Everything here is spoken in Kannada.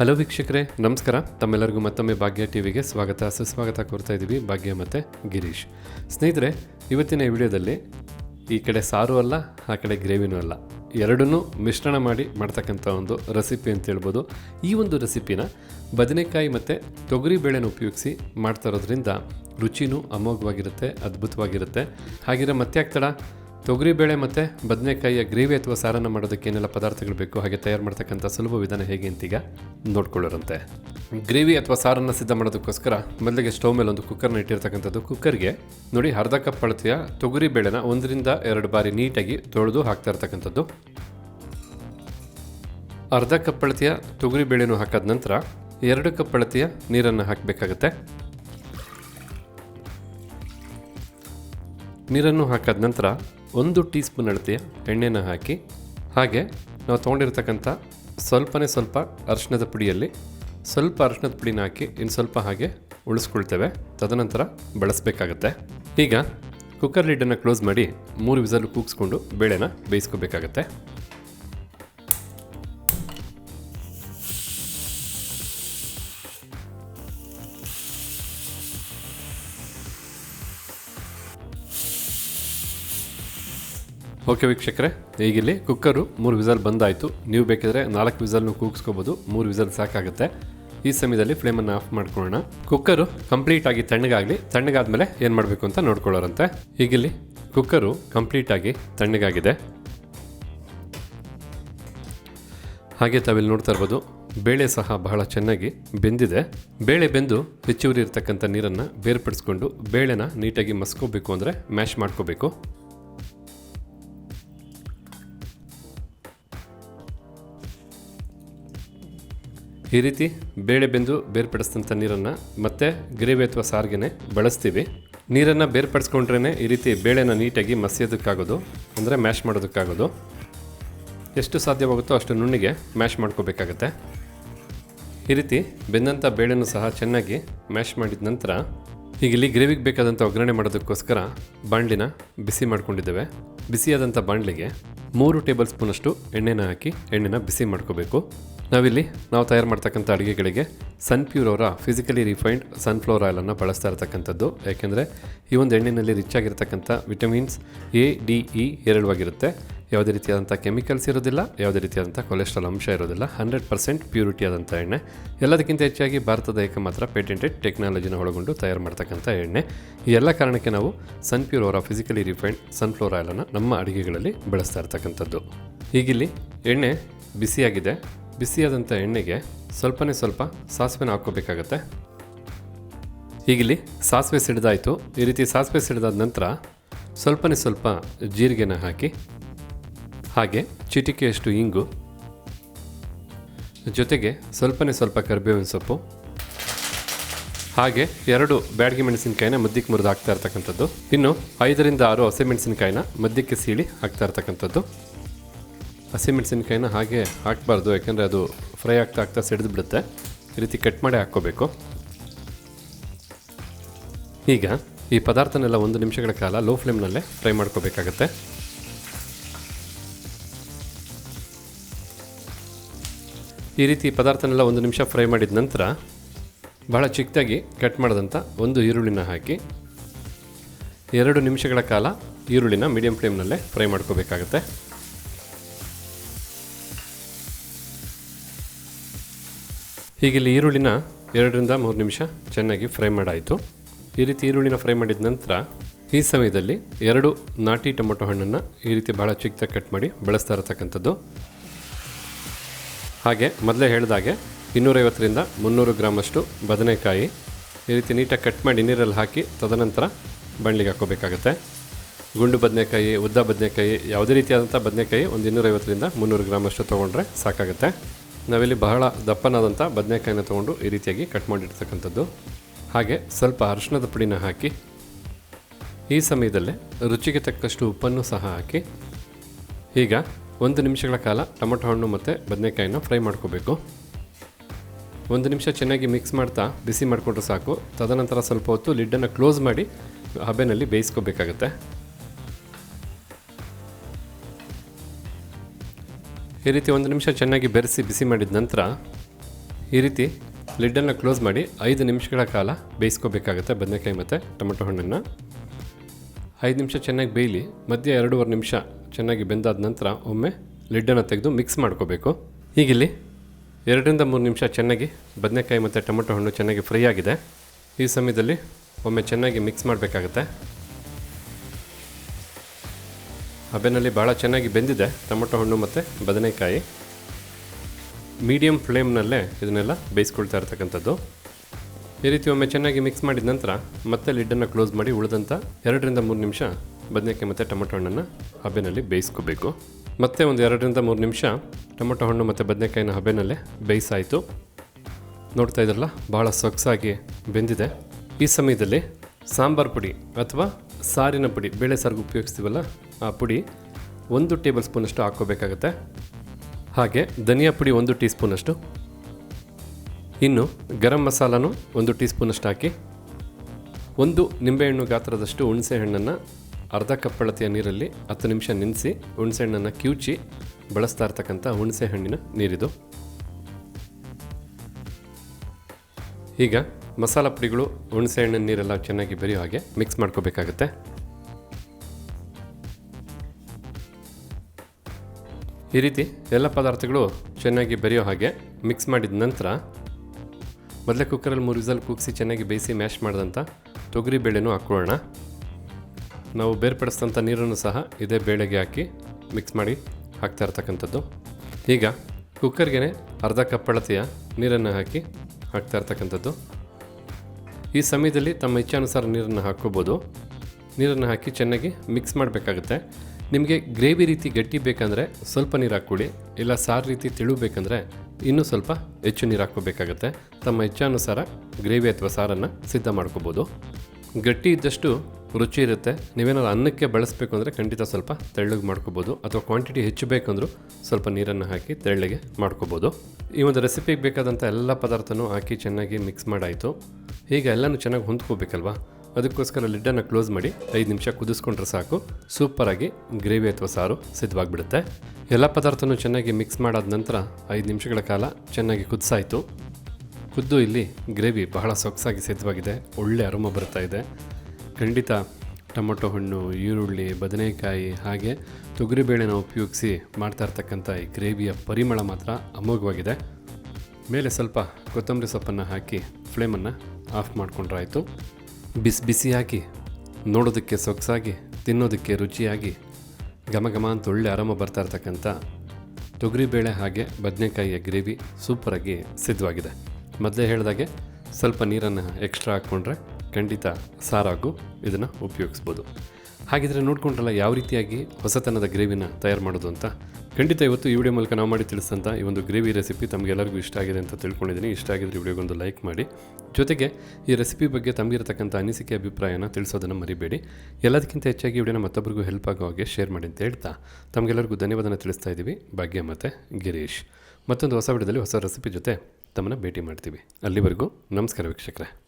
ಹಲೋ ವೀಕ್ಷಕರೇ, ನಮಸ್ಕಾರ. ತಮ್ಮೆಲ್ಲರಿಗೂ ಮತ್ತೊಮ್ಮೆ ಭಾಗ್ಯ ಟಿವಿಗೆ ಸ್ವಾಗತ. ಸುಸ್ವಾಗತ ಕೋರ್ತಾ ಇದ್ದೀವಿ ಭಾಗ್ಯ ಮತ್ತು ಗಿರೀಶ್. ಸ್ನೇಹಿತರೆ, ಇವತ್ತಿನ ವಿಡಿಯೋದಲ್ಲಿ ಈ ಕಡೆ ಸಾರು ಅಲ್ಲ, ಆ ಕಡೆ ಗ್ರೇವಿನೂ ಅಲ್ಲ. ಎರಡನ್ನೂ ಮಿಶ್ರಣ ಮಾಡಿ ಮಾಡ್ತಕ್ಕಂಥ ಒಂದು ರೆಸಿಪಿ ಅಂತ ಹೇಳ್ಬೋದು. ಈ ಒಂದು ರೆಸಿಪಿನ ಬದನೆಕಾಯಿ ಮತ್ತು ತೊಗರಿ ಬೇಳೆನ ಉಪಯೋಗಿಸಿ ಮಾಡ್ತಾ ಇರೋದ್ರಿಂದ ರುಚಿನೂ ಅಮೋಘವಾಗಿರುತ್ತೆ, ಅದ್ಭುತವಾಗಿರುತ್ತೆ. ಹಾಗಿರೋ ಮತ್ತೆ ಆಗ್ತಡ ತೊಗರಿಬೇಳೆ ಮತ್ತು ಬದನೆಕಾಯಿಯ ಗ್ರೇವಿ ಅಥವಾ ಸಾರನ್ನು ಮಾಡೋದಕ್ಕೆ ಏನೆಲ್ಲ ಪದಾರ್ಥಗಳು ಬೇಕು? ಹಾಗೆ ತಯಾರು ಮಾಡ್ತಕ್ಕಂಥ ಸುಲಭ ವಿಧಾನ ಹೇಗೆ ಅಂತೀಗ? ನೋಡ್ಕೊಳ್ಳೋರಂತೆ. ಗ್ರೇವಿ ಅಥವಾ ಸಾರನ್ನು ಸಿದ್ಧ ಮಾಡೋದಕ್ಕೋಸ್ಕರ ಮೊದಲಿಗೆ ಸ್ಟವ್ ಮೇಲೆ ಒಂದು ಕುಕ್ಕರ್ನ ಇಟ್ಟಿರ್ತಕ್ಕಂಥದ್ದು ಕುಕ್ಕರ್ಗೆ ನೋಡಿ ಅರ್ಧ ಕಪ್ ಅಳತೆಯ ತೊಗರಿ ಬೇಳೆನ ಒಂದರಿಂದ ಎರಡು ಬಾರಿ ನೀಟಾಗಿ ತೊಳೆದು ಹಾಕ್ತಾ ಇರ್ತಕ್ಕಂಥದ್ದು. ಅರ್ಧ ಕಪ್ ಅಳತೆಯ ತೊಗರಿ ಬೇಳೆನೂ ಹಾಕಾದ ನಂತರ ಎರಡು ಕಪ್ ಅಳತೆಯ ನೀರನ್ನು ಹಾಕಬೇಕಾಗತ್ತೆ. ನೀರನ್ನು ಹಾಕಾದ ನಂತರ ಒಂದು ಟೀ ಸ್ಪೂನ್ ಅಳತೆಯ ಎಣ್ಣೆನ ಹಾಕಿ, ಹಾಗೆ ನಾವು ತೊಗೊಂಡಿರ್ತಕ್ಕಂಥ ಸ್ವಲ್ಪನೇ ಸ್ವಲ್ಪ ಅರಿಶಿಣದ ಪುಡಿಯಲ್ಲಿ ಸ್ವಲ್ಪ ಅರಶಿನದ ಪುಡಿನ ಹಾಕಿ ಇನ್ನು ಸ್ವಲ್ಪ ಹಾಗೆ ಉಳಿಸ್ಕೊಳ್ತೇವೆ. ತದನಂತರ ಬಳಸಬೇಕಾಗತ್ತೆ. ಈಗ ಕುಕ್ಕರ್ ಲಿಡ್ಡನ್ನು ಕ್ಲೋಸ್ ಮಾಡಿ ಮೂರು ವಿಸಲು ಕೂಗಿಸ್ಕೊಂಡು ಬೇಳೆನ ಬೇಯಿಸ್ಕೋಬೇಕಾಗತ್ತೆ. ಓಕೆ ವೀಕ್ಷಕರೇ, ಈಗಿಲ್ಲಿ ಕುಕ್ಕರು ಮೂರು ವಿಸಲ್ ಬಂದಾಯಿತು. ನೀವು ಬೇಕಿದ್ರೆ ನಾಲ್ಕು ವಿಸಲ್ನು ಕೂಗಿಸ್ಕೋಬೋದು, ಮೂರು ವಿಸಲ್ ಸಾಕಾಗುತ್ತೆ. ಈ ಸಮಯದಲ್ಲಿ ಫ್ಲೇಮನ್ನು ಆಫ್ ಮಾಡ್ಕೊಳ್ಳೋಣ. ಕುಕ್ಕರು ಕಂಪ್ಲೀಟ್ ಆಗಿ ತಣ್ಣಗಾಗಲಿ, ತಣ್ಣಗಾದ್ಮೇಲೆ ಏನು ಮಾಡಬೇಕು ಅಂತ ನೋಡ್ಕೊಳ್ಳೋರಂತೆ. ಈಗಿಲ್ಲಿ ಕುಕ್ಕರು ಕಂಪ್ಲೀಟ್ ಆಗಿ ತಣ್ಣಗಾಗಿದೆ. ಹಾಗೆ ತಾವಿಲ್ಲಿ ನೋಡ್ತಾ ಇರ್ಬೋದು, ಬೇಳೆ ಸಹ ಬಹಳ ಚೆನ್ನಾಗಿ ಬೆಂದಿದೆ. ಬೇಳೆ ಬೆಂದು ಹೆಚ್ಚುವರಿ ಇರ್ತಕ್ಕಂಥ ನೀರನ್ನು ಬೇರ್ಪಡಿಸ್ಕೊಂಡು, ಬೇಳೆನ ನೀಟಾಗಿ ಮಸ್ಕೋಬೇಕು ಅಂದರೆ ಮ್ಯಾಶ್ ಮಾಡ್ಕೋಬೇಕು. ಈ ರೀತಿ ಬೇಳೆ ಬೆಂದು ಬೇರ್ಪಡಿಸಿದಂಥ ನೀರನ್ನು ಮತ್ತೆ ಗ್ರೇವಿ ಅಥವಾ ಸಾರಿಗೆನೆ ಬಳಸ್ತೀವಿ. ನೀರನ್ನು ಬೇರ್ಪಡಿಸ್ಕೊಂಡ್ರೇ ಈ ರೀತಿ ಬೇಳೆನ ನೀಟಾಗಿ ಮಸಿಯೋದಕ್ಕಾಗೋದು, ಅಂದರೆ ಮ್ಯಾಶ್ ಮಾಡೋದಕ್ಕಾಗೋದು. ಎಷ್ಟು ಸಾಧ್ಯವಾಗುತ್ತೋ ಅಷ್ಟು ನುಣ್ಣಿಗೆ ಮ್ಯಾಶ್ ಮಾಡ್ಕೋಬೇಕಾಗತ್ತೆ. ಈ ರೀತಿ ಬೆಂದಂಥ ಬೇಳೆನೂ ಸಹ ಚೆನ್ನಾಗಿ ಮ್ಯಾಶ್ ಮಾಡಿದ ನಂತರ, ಈಗ ಇಲ್ಲಿ ಗ್ರೇವಿಗೆ ಬೇಕಾದಂಥ ಒಗ್ಗರಣೆ ಮಾಡೋದಕ್ಕೋಸ್ಕರ ಬಾಣಲಿನ ಬಿಸಿ ಮಾಡ್ಕೊಂಡಿದ್ದೇವೆ. ಬಿಸಿಯಾದಂಥ ಬಾಣಲಿಗೆ ಮೂರು ಟೇಬಲ್ ಸ್ಪೂನಷ್ಟು ಎಣ್ಣೆನ ಹಾಕಿ ಎಣ್ಣೆನ ಬಿಸಿ ಮಾಡ್ಕೋಬೇಕು. ನಾವಿಲ್ಲಿ ನಾವು ತಯಾರು ಮಾಡ್ತಕ್ಕಂಥ ಅಡುಗೆಗಳಿಗೆ ಸನ್ಪ್ಯೂರ್ ಅವರ ಫಿಸಿಕಲಿ ರಿಫೈನ್ಡ್ ಸನ್ಫ್ಲವರ್ ಆಯಿಲನ್ನು ಬಳಸ್ತಾ ಇರತಕ್ಕಂಥದ್ದು. ಯಾಕೆಂದರೆ ಈ ಒಂದು ಎಣ್ಣೆಯಲ್ಲಿ ರಿಚ್ ಆಗಿರ್ತಕ್ಕಂಥ ವಿಟಮಿನ್ಸ್ ಎ ಡಿ ಇ ಹೇರಳವಾಗಿರುತ್ತೆ ಯಾವುದೇ ರೀತಿಯಾದಂಥ ಕೆಮಿಕಲ್ಸ್ ಇರೋದಿಲ್ಲ ಯಾವುದೇ ರೀತಿಯಾದಂಥ ಕೊಲೆಸ್ಟ್ರಾಲ್ ಅಂಶ ಇರೋದಿಲ್ಲ ಹಂಡ್ರೆಡ್ ಪರ್ಸೆಂಟ್ ಪ್ಯೂರಿಟಿ ಆದಂಥ ಎಣ್ಣೆ. ಎಲ್ಲದಕ್ಕಿಂತ ಹೆಚ್ಚಾಗಿ ಭಾರತದ ಏಕಮಾತ್ರ ಪೇಟೆಂಟೆಡ್ ಟೆಕ್ನಾಲಜಿನ ಒಳಗೊಂಡು ತಯಾರು ಮಾಡ್ತಕ್ಕಂಥ ಎಣ್ಣೆ. ಈ ಎಲ್ಲ ಕಾರಣಕ್ಕೆ ನಾವು ಸನ್ಪ್ಯೂರ್ ಅವರ ಫಿಸಿಕಲಿ ರಿಫೈನ್ಡ್ ಸನ್ಫ್ಲವರ್ ಆಯಿಲನ್ನು ನಮ್ಮ ಅಡುಗೆಗಳಲ್ಲಿ ಬಳಸ್ತಾ ಇರ್ತಕ್ಕಂಥದ್ದು. ಈಗಿಲ್ಲಿ ಎಣ್ಣೆ ಬಿಸಿಯಾಗಿದೆ. ಬಿಸಿಯಾದಂಥ ಎಣ್ಣೆಗೆ ಸ್ವಲ್ಪನೇ ಸ್ವಲ್ಪ ಸಾಸಿವೆನ ಹಾಕ್ಕೋಬೇಕಾಗತ್ತೆ. ಈಗಿಲ್ಲಿ ಸಾಸಿವೆ ಸಿಡಿದಾಯಿತು. ಈ ರೀತಿ ಸಾಸಿವೆ ಸಿಡಿದಾದ ನಂತರ ಸ್ವಲ್ಪನೇ ಸ್ವಲ್ಪ ಜೀರಿಗೆನ ಹಾಕಿ, ಹಾಗೆ ಚಿಟಿಕೆಯಷ್ಟು ಇಂಗು, ಜೊತೆಗೆ ಸ್ವಲ್ಪನೇ ಸ್ವಲ್ಪ ಕರಿಬೇವಿನ ಸೊಪ್ಪು, ಹಾಗೆ ಎರಡು ಬ್ಯಾಡಗಿ ಮೆಣಸಿನಕಾಯಿನ ಮದ್ಯಕ್ಕೆ ಮುರಿದು ಹಾಕ್ತಾ ಇರ್ತಕ್ಕಂಥದ್ದು. ಇನ್ನು ಐದರಿಂದ ಆರು ಹಸಿಮೆಣಸಿನಕಾಯಿನ ಮದ್ಯಕ್ಕೆ ಸೀಳಿ ಹಾಕ್ತಾ ಇರ್ತಕ್ಕಂಥದ್ದು. ಹಸಿಮೆಣಸಿನಕಾಯಿನ ಹಾಗೆ ಹಾಕಬಾರ್ದು, ಯಾಕೆಂದರೆ ಅದು ಫ್ರೈ ಆಗ್ತಾ ಆಗ್ತಾ ಸಿಡಿದು ಬಿಡುತ್ತೆ ಈ ರೀತಿ ಕಟ್ ಮಾಡಿ ಹಾಕ್ಕೋಬೇಕು. ಈಗ ಈ ಪದಾರ್ಥನೆಲ್ಲ ಒಂದು ನಿಮಿಷಗಳ ಕಾಲ ಲೋ ಫ್ಲೇಮ್ನಲ್ಲೇ ಫ್ರೈ ಮಾಡ್ಕೋಬೇಕಾಗತ್ತೆ. ಈ ರೀತಿ ಪದಾರ್ಥನೆಲ್ಲ ಒಂದು ನಿಮಿಷ ಫ್ರೈ ಮಾಡಿದ ನಂತರ ಬಹಳ ಚಿಕ್ಕದಾಗಿ ಕಟ್ ಮಾಡಿದಂಥ ಒಂದು ಈರುಳ್ಳಿನ ಹಾಕಿ ಎರಡು ನಿಮಿಷಗಳ ಕಾಲ ಈರುಳ್ಳಿನ ಮೀಡಿಯಂ ಫ್ಲೇಮ್ನಲ್ಲೇ ಫ್ರೈ ಮಾಡ್ಕೋಬೇಕಾಗತ್ತೆ. ಹೀಗಿಲ್ಲಿ ಈರುಳ್ಳಿನ ಎರಡರಿಂದ ಮೂರು ನಿಮಿಷ ಚೆನ್ನಾಗಿ ಫ್ರೈ ಮಾಡಾಯಿತು. ಈ ರೀತಿ ಈರುಳ್ಳಿನ ಫ್ರೈ ಮಾಡಿದ ನಂತರ ಈ ಸಮಯದಲ್ಲಿ ಎರಡು ನಾಟಿ ಟೊಮೊಟೊ ಹಣ್ಣನ್ನು ಈ ರೀತಿ ಭಾಳ ಚಿಕ್ಕದಾಗಿ ಕಟ್ ಮಾಡಿ ಬಳಸ್ತಾ ಇರತಕ್ಕಂಥದ್ದು. ಹಾಗೆ ಮೊದಲೇ ಹೇಳಿದಾಗೆ ಇನ್ನೂರೈವತ್ತರಿಂದ ಮುನ್ನೂರು ಗ್ರಾಮಷ್ಟು ಬದನೆಕಾಯಿ ಈ ರೀತಿ ನೀಟಾಗಿ ಕಟ್ ಮಾಡಿ ನೀರಲ್ಲಿ ಹಾಕಿ ತದನಂತರ ಬಣ್ಣಿಗೆ ಹಾಕೋಬೇಕಾಗತ್ತೆ ಗುಂಡು ಬದನೆಕಾಯಿ, ಉದ್ದ ಬದನೆಕಾಯಿ, ಯಾವುದೇ ರೀತಿಯಾದಂಥ ಬದನೆಕಾಯಿ ಒಂದು ಇನ್ನೂರೈವತ್ತರಿಂದ ಮುನ್ನೂರು ಗ್ರಾಮಷ್ಟು ತೊಗೊಂಡ್ರೆ ಸಾಕಾಗುತ್ತೆ. ನಾವಿಲ್ಲಿ ಬಹಳ ದಪ್ಪನಾದಂಥ ಬದನೆಕಾಯಿನ ತೊಗೊಂಡು ಈ ರೀತಿಯಾಗಿ ಕಟ್ ಮಾಡಿರ್ತಕ್ಕಂಥದ್ದು. ಹಾಗೆ ಸ್ವಲ್ಪ ಅರಿಶಿಣದ ಪುಡಿನ ಹಾಕಿ, ಈ ಸಮಯದಲ್ಲೇ ರುಚಿಗೆ ತಕ್ಕಷ್ಟು ಉಪ್ಪನ್ನು ಸಹ ಹಾಕಿ, ಈಗ ಒಂದು ನಿಮಿಷಗಳ ಕಾಲ ಟೊಮೊಟೊ ಹಣ್ಣು ಮತ್ತು ಬದನೆಕಾಯಿನ ಫ್ರೈ ಮಾಡ್ಕೋಬೇಕು. ಒಂದು ನಿಮಿಷ ಚೆನ್ನಾಗಿ ಮಿಕ್ಸ್ ಮಾಡ್ತಾ ಬಿಸಿ ಮಾಡಿಕೊಂಡ್ರೆ ಸಾಕು. ತದನಂತರ ಸ್ವಲ್ಪ ಹೊತ್ತು ಲಿಡ್ಡನ್ನು ಕ್ಲೋಸ್ ಮಾಡಿ ಹಬೆನಲ್ಲಿ ಬೇಯಿಸ್ಕೋಬೇಕಾಗತ್ತೆ. ಈ ರೀತಿ ಒಂದು ನಿಮಿಷ ಚೆನ್ನಾಗಿ ಬೆರೆಸಿ ಬಿಸಿ ಮಾಡಿದ ನಂತರ ಈ ರೀತಿ ಲಿಡ್ಡನ್ನು ಕ್ಲೋಸ್ ಮಾಡಿ ಐದು ನಿಮಿಷಗಳ ಕಾಲ ಬೇಯಿಸ್ಕೋಬೇಕಾಗುತ್ತೆ ಬದನೆಕಾಯಿ ಮತ್ತು ಟೊಮೆಟೊ ಹಣ್ಣನ್ನು. ಐದು ನಿಮಿಷ ಚೆನ್ನಾಗಿ ಬೇಯಲಿ, ಮಧ್ಯೆ ಎರಡೂವರೆ ನಿಮಿಷ ಚೆನ್ನಾಗಿ ಬೆಂದಾದ ನಂತರ ಒಮ್ಮೆ ಲಿಡ್ಡನ್ನು ತೆಗೆದು ಮಿಕ್ಸ್ ಮಾಡ್ಕೋಬೇಕು. ಈಗಿಲ್ಲಿ ಎರಡರಿಂದ ಮೂರು ನಿಮಿಷ ಚೆನ್ನಾಗಿ ಬದನೆಕಾಯಿ ಮತ್ತು ಟೊಮೆಟೊ ಹಣ್ಣು ಚೆನ್ನಾಗಿ ಫ್ರೈ ಆಗಿದೆ. ಈ ಸಮಯದಲ್ಲಿ ಒಮ್ಮೆ ಚೆನ್ನಾಗಿ ಮಿಕ್ಸ್ ಮಾಡಬೇಕಾಗತ್ತೆ. ಹಬೆನಲ್ಲಿ ಭಾಳ ಚೆನ್ನಾಗಿ ಬೆಂದಿದೆ. ಟೊಮೊಟೊ ಹಣ್ಣು ಮತ್ತು ಬದನೆಕಾಯಿ. ಮೀಡಿಯಮ್ ಫ್ಲೇಮ್ನಲ್ಲೇ ಇದನ್ನೆಲ್ಲ ಬೇಯಿಸ್ಕೊಳ್ತಾ ಇರ್ತಕ್ಕಂಥದ್ದು. ಈ ರೀತಿ ಒಮ್ಮೆ ಚೆನ್ನಾಗಿ ಮಿಕ್ಸ್ ಮಾಡಿದ ನಂತರ ಮತ್ತೆ ಲಿಡ್ಡನ್ನು ಕ್ಲೋಸ್ ಮಾಡಿ ಉಳಿದಂಥ ಎರಡರಿಂದ ಮೂರು ನಿಮಿಷ ಬದನೆಕಾಯಿ ಮತ್ತು ಟೊಮೊಟೊ ಹಣ್ಣನ್ನು ಹಬೆನಲ್ಲಿ ಬೇಯಿಸ್ಕೋಬೇಕು. ಮತ್ತೆ ಒಂದು ಎರಡರಿಂದ ಮೂರು ನಿಮಿಷ ಟೊಮೊಟೊ ಹಣ್ಣು ಮತ್ತು ಬದನೆಕಾಯಿನ ಹಬೆನಲ್ಲೇ ಬೇಯಿಸಾಯಿತು. ನೋಡ್ತಾ ಇದ್ರಲ್ಲ ಭಾಳ ಸೊಗಸಾಗಿ ಬೆಂದಿದೆ. ಈ ಸಮಯದಲ್ಲಿ ಸಾಂಬಾರ್ ಪುಡಿ ಅಥವಾ ಸಾರಿನ ಪುಡಿ, ಬೇಳೆ ಸಾರಿಗೆ ಉಪಯೋಗಿಸ್ತೀವಲ್ಲ, ಆ ಪುಡಿ ಒಂದು ಟೇಬಲ್ ಸ್ಪೂನಷ್ಟು ಹಾಕ್ಕೋಬೇಕಾಗತ್ತೆ. ಹಾಗೆ ಧನಿಯಾ ಪುಡಿ ಒಂದು ಟೀ ಸ್ಪೂನಷ್ಟು ಇನ್ನು ಗರಂ ಮಸಾಲನೂ ಒಂದು ಟೀ ಸ್ಪೂನಷ್ಟು ಹಾಕಿ, ಒಂದು ನಿಂಬೆಹಣ್ಣು ಗಾತ್ರದಷ್ಟು ಹುಣಸೆ ಹಣ್ಣನ್ನು ಅರ್ಧ ಕಪ್ಪಳತೆಯ ನೀರಲ್ಲಿ ಹತ್ತು ನಿಮಿಷ ನೆನೆಸಿ ಹುಣಸೆ ಹಣ್ಣನ್ನು ಕಿವುಚಿ ಬಳಸ್ತಾ ಇರ್ತಕ್ಕಂಥ ಹುಣಸೆ ಹಣ್ಣಿನ ನೀರಿದು. ಈಗ ಮಸಾಲ ಪುಡಿಗಳು ಹುಣಸೆ ಹಣ್ಣಿನ ನೀರೆಲ್ಲ ಚೆನ್ನಾಗಿ ಬೆರೆಯೋ ಹಾಗೆ ಮಿಕ್ಸ್ ಮಾಡ್ಕೋಬೇಕಾಗತ್ತೆ. ಈ ರೀತಿ ಎಲ್ಲ ಪದಾರ್ಥಗಳು ಚೆನ್ನಾಗಿ ಬೆರೆಯೋ ಹಾಗೆ ಮಿಕ್ಸ್ ಮಾಡಿದ ನಂತರ ಮೊದಲೇ ಕುಕ್ಕರಲ್ಲಿ ಮೂರು ವಿಸಲ್ ಕೂಗಿಸಿ ಚೆನ್ನಾಗಿ ಬೇಯಿಸಿ ಮ್ಯಾಶ್ ಮಾಡಿದಂಥ ತೊಗರಿ ಬೇಳೆನೂ ಹಾಕ್ಕೊಳ್ಳೋಣ. ನಾವು ಬೇರ್ಪಡಿಸಿದಂಥ ನೀರನ್ನು ಸಹ ಇದೇ ಬೇಳೆಗೆ ಹಾಕಿ ಮಿಕ್ಸ್ ಮಾಡಿ ಹಾಕ್ತಾ ಇರ್ತಕ್ಕಂಥದ್ದು. ಈಗ ಕುಕ್ಕರ್ಗೆ ಅರ್ಧ ಕಪ್ ಅಳತೆಯ ನೀರನ್ನು ಹಾಕಿ ಹಾಕ್ತಾ ಇರ್ತಕ್ಕಂಥದ್ದು. ಈ ಸಮಯದಲ್ಲಿ ತಮ್ಮ ಇಚ್ಛಾನುಸಾರ ನೀರನ್ನು ಹಾಕ್ಕೋಬೋದು. ನೀರನ್ನು ಹಾಕಿ ಚೆನ್ನಾಗಿ ಮಿಕ್ಸ್ ಮಾಡಬೇಕಾಗುತ್ತೆ. ನಿಮಗೆ ಗ್ರೇವಿ ರೀತಿ ಗಟ್ಟಿ ಬೇಕಂದರೆ ಸ್ವಲ್ಪ ನೀರು ಹಾಕ್ಕೊಳ್ಳಿ ಇಲ್ಲ ಸಾರು ರೀತಿ ತೆಳು ಬೇಕಂದರೆ ಇನ್ನೂ ಸ್ವಲ್ಪ ಹೆಚ್ಚು ನೀರು ಹಾಕ್ಕೋಬೇಕಾಗತ್ತೆ. ತಮ್ಮ ಇಚ್ಛಾನುಸಾರ ಗ್ರೇವಿ ಅಥವಾ ಸಾರನ್ನು ಸಿದ್ಧ ಮಾಡ್ಕೋಬೋದು. ಗಟ್ಟಿ ಇದ್ದಷ್ಟು ರುಚಿ ಇರುತ್ತೆ. ನೀವೇನಾದ್ರು ಅನ್ನಕ್ಕೆ ಬಳಸಬೇಕು ಅಂದರೆ ಖಂಡಿತ ಸ್ವಲ್ಪ ತೆಳ್ಳಗೆ ಮಾಡ್ಕೋಬೋದು. ಅಥವಾ ಕ್ವಾಂಟಿಟಿ ಹೆಚ್ಚು ಬೇಕಂದರೂ ಸ್ವಲ್ಪ ನೀರನ್ನು ಹಾಕಿ ತೆಳ್ಳಗೆ ಮಾಡ್ಕೋಬೋದು. ಈ ಒಂದು ರೆಸಿಪಿಗೆ ಬೇಕಾದಂಥ ಎಲ್ಲ ಪದಾರ್ಥನೂ ಹಾಕಿ ಚೆನ್ನಾಗಿ ಮಿಕ್ಸ್ ಮಾಡಾಯಿತು. ಈಗ ಎಲ್ಲನೂ ಚೆನ್ನಾಗಿ ಹೊಂದ್ಕೋಬೇಕಲ್ವಾ? ಅದಕ್ಕೋಸ್ಕರ ಲಿಡ್ಡನ್ನು ಕ್ಲೋಸ್ ಮಾಡಿ ಐದು ನಿಮಿಷ ಕುದಿಸ್ಕೊಂಡ್ರೆ ಸಾಕು. ಸೂಪರಾಗಿ ಗ್ರೇವಿ ಅಥವಾ ಸಾರು ಸಿದ್ಧವಾಗಿಬಿಡುತ್ತೆ. ಎಲ್ಲ ಪದಾರ್ಥನೂ ಚೆನ್ನಾಗಿ ಮಿಕ್ಸ್ ಮಾಡಾದ ನಂತರ ಐದು ನಿಮಿಷಗಳ ಕಾಲ ಚೆನ್ನಾಗಿ ಕುದಿಸಾಯಿತು. ಕುದ್ದು ಇಲ್ಲಿ ಗ್ರೇವಿ ಬಹಳ ಸೊಗಸಾಗಿ ಸಿದ್ಧವಾಗಿದೆ. ಒಳ್ಳೆ ಅರುಮ ಬರ್ತಾ ಇದೆ. ಖಂಡಿತ ಟೊಮೊಟೊ ಹಣ್ಣು, ಈರುಳ್ಳಿ, ಬದನೆಕಾಯಿ ಹಾಗೆ ತೊಗರಿಬೇಳೆನ ಉಪಯೋಗಿಸಿ ಮಾಡ್ತಾ ಇರ್ತಕ್ಕಂಥ ಈ ಗ್ರೇವಿಯ ಪರಿಮಳ ಮಾತ್ರ ಅಮೋಘವಾಗಿದೆ. ಮೇಲೆ ಸ್ವಲ್ಪ ಕೊತ್ತಂಬರಿ ಸೊಪ್ಪನ್ನು ಹಾಕಿ ಫ್ಲೇಮನ್ನು ಆಫ್ ಮಾಡಿಕೊಂಡ್ರಾಯಿತು. ಬಿಸಿ ಬಿಸಿಯಾಗಿ, ನೋಡೋದಕ್ಕೆ ಸೊಗಸಾಗಿ, ತಿನ್ನೋದಕ್ಕೆ ರುಚಿಯಾಗಿ, ಘಮ ಘಮ ಅಂತ ಒಳ್ಳೆ ಆರಾಮ ಬರ್ತಾ ಇರ್ತಕ್ಕಂಥ ತೊಗರಿಬೇಳೆ ಹಾಗೆ ಬದನೆಕಾಯಿಯ ಗ್ರೇವಿ ಸೂಪರಾಗಿ ಸಿದ್ಧವಾಗಿದೆ. ಮೊದಲೇ ಹೇಳಿದಾಗೆ ಸ್ವಲ್ಪ ನೀರನ್ನು ಎಕ್ಸ್ಟ್ರಾ ಹಾಕ್ಕೊಂಡ್ರೆ ಖಂಡಿತ ಸಾರಾಗು ಇದನ್ನು ಉಪಯೋಗಿಸ್ಬೋದು. ಹಾಗಿದ್ರೆ ನೋಡ್ಕೊಂಡ್ರಲ್ಲ ಯಾವ ರೀತಿಯಾಗಿ ಹೊಸತನದ ಗ್ರೇವಿನ ತಯಾರು ಮಾಡೋದು ಅಂತ ಖಂಡಿತ ಇವತ್ತು ಈ ವಿಡಿಯೋ ಮೂಲಕ ನಾವು ಮಾಡಿ ತಿಳಿಸಂತ ಈ ಒಂದು ಗ್ರೇವಿ ರೆಸಿಪಿ ತಮಗೆಲ್ಲರಿಗೂ ಇಷ್ಟ ಆಗಿದೆ ಅಂತ ತಿಳ್ಕೊಂಡಿದ್ದೀನಿ. ಇಷ್ಟ ಆಗಿದ್ರೆ ವಿಡಿಯೋಗೊಂದು ಲೈಕ್ ಮಾಡಿ. ಜೊತೆಗೆ ಈ ರೆಸಿಪಿ ಬಗ್ಗೆ ತಮಗಿರತಕ್ಕಂಥ ಅನಿಸಿಕೆ, ಅಭಿಪ್ರಾಯನ ತಿಳಿಸೋದನ್ನು ಮರಿಬೇಡಿ. ಎಲ್ಲದಕ್ಕಿಂತ ಹೆಚ್ಚಾಗಿ ವಿಡಿಯೋನ ಮತ್ತೊಬ್ಬರಿಗೂ ಹೆಲ್ಪ್ ಆಗೋ ಹಾಗೆ ಶೇರ್ ಮಾಡಿ ಅಂತ ಹೇಳ್ತಾ ತಮಗೆಲ್ಲರಿಗೂ ಧನ್ಯವಾದನ ತಿಳಿಸ್ತಾ ಇದ್ದೀವಿ. ಭಾಗ್ಯ ಮತ್ತು ಗಿರೀಶ್. ಮತ್ತೊಂದು ಹೊಸ ವಿಡಿಯೋದಲ್ಲಿ ಹೊಸ ರೆಸಿಪಿ ಜೊತೆ ತಮ್ಮನ್ನು ಭೇಟಿ ಮಾಡ್ತೀವಿ. ಅಲ್ಲಿವರೆಗೂ ನಮಸ್ಕಾರ ವೀಕ್ಷಕರೇ.